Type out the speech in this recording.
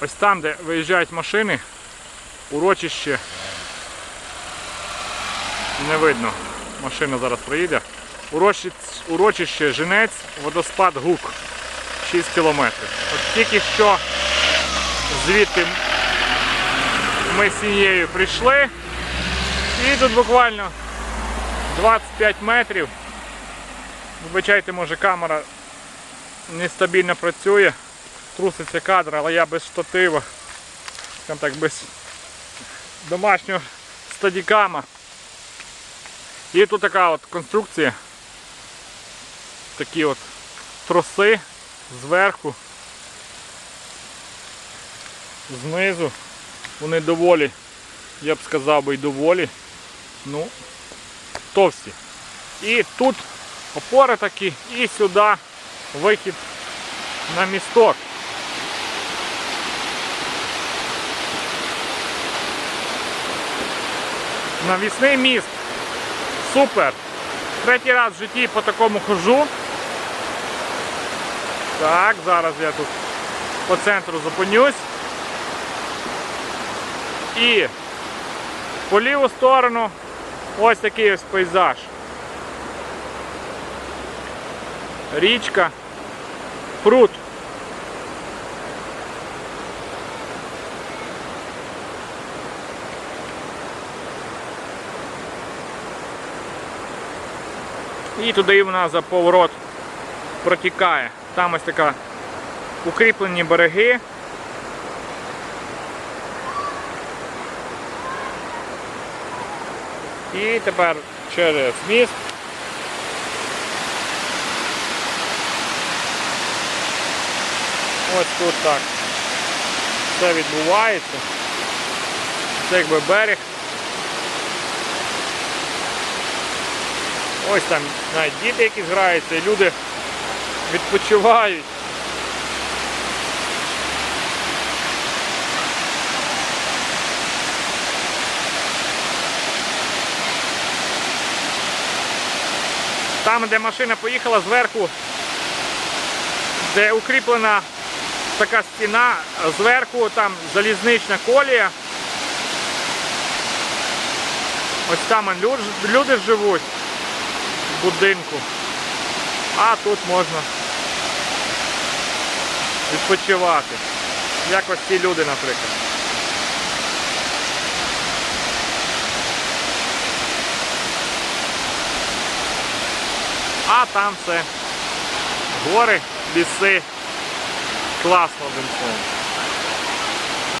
Ось там, де виїжджають машини, урочище. Не видно. Машина зараз проїде. Урочище, урочище Женець, водоспад Гук. 6 кілометрів. От тільки що звідти ми з сім'єю прийшли. І тут буквально 25 метрів. Вибачайте, може камера нестабільно працює, труситься кадр, але я без штатива, скажімо так, без домашнього стадікама. І тут така от конструкція. Такі от троси зверху, знизу. Вони доволі, я б сказав би, доволі, ну, товсті. І тут опори такі, і сюди вихід на місток. Навісний міст. Супер. Третій раз в житті по такому хожу. Так, зараз я тут по центру зупинюсь. І по ліву сторону ось такий ось пейзаж. Річка, пруд. І туди вона за поворот протікає. Там ось така укріплені береги. І тепер через міст. Ось тут так. Все відбувається. Це якби берег. Ось там навіть діти якісь граються, і люди відпочивають. Там, де машина поїхала зверху, де укріплена така стіна, зверху там залізнична колія. Ось там люди, живуть будинку. А тут можна відпочивати. Як ось ці люди, наприклад. А там все. Гори, ліси. Класно одним словом.